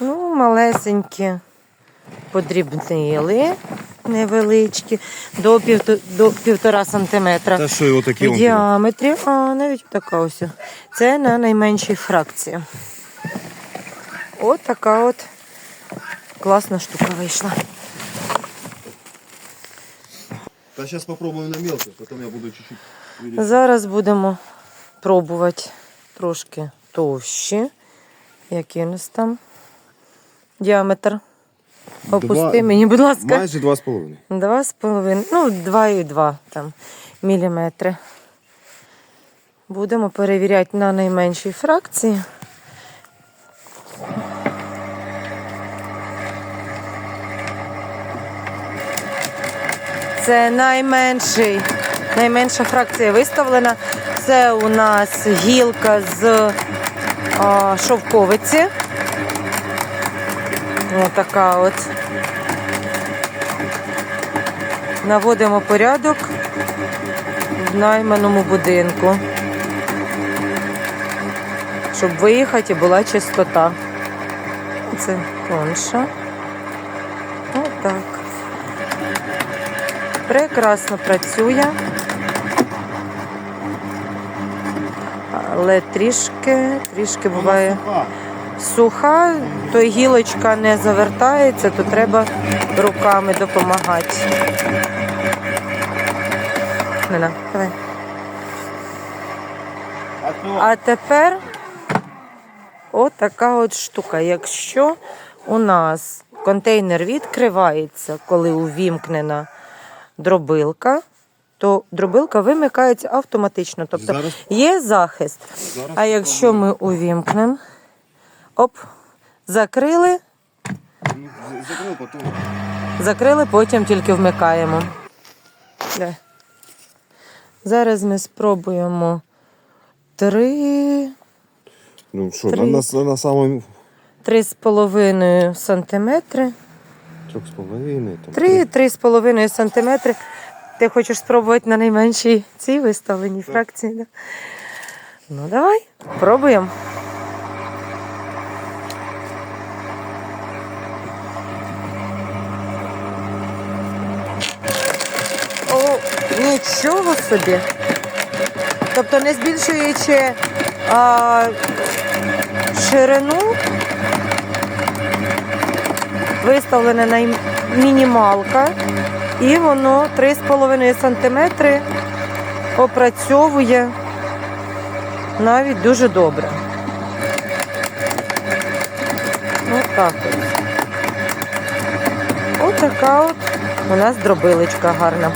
Ну, малесенькі подрібнили, невеличкі, до, півто, до півтора сантиметра. Та що його такі В діаметрі, а навіть така ось. Це на найменшій фракції. От така от класна штука вийшла. Та зараз попробуємо на мелко, потім я буду чуть-чуть. Зараз будемо пробувати трошки товщі. Який у нас там діаметр? Опусти Два- мені, будь ласка. Майже 2,5. Два з половиною, ну, два і два там міліметри. Будемо перевіряти на найменшій фракції. Це найменший, найменша фракція виставлена. Це у нас гілка з а, шовковиці. Отака от. Наводимо порядок в найманому будинку, щоб виїхати і була чистота. Це тонша. Отак. Прекрасно працює. Але трішки, трішки буває суха, то гілочка не завертається, то треба руками допомагати. Не-на, давай. А тепер от така от штука. Якщо у нас контейнер відкривається, коли увімкнена дробилка, то дробилка вимикається автоматично. Тобто є захист. А якщо ми увімкнемо, оп, закрили, з- Закрив, потім. закрили, потім тільки вмикаємо. Де? Зараз ми спробуємо три, Ну що, Три. на, на, на самому три з половиною сантиметри. трьох з половиною. Три, три з половиною сантиметри. Ти хочеш спробувати на найменшій цій виставленій фракції? Да? Ну давай, пробуємо. Нічого собі. Тобто не збільшуючи а, ширину, виставлена най- мінімалка, і воно 3,5 см опрацьовує навіть дуже добре. Отак от. Отака от у нас дробилочка гарна.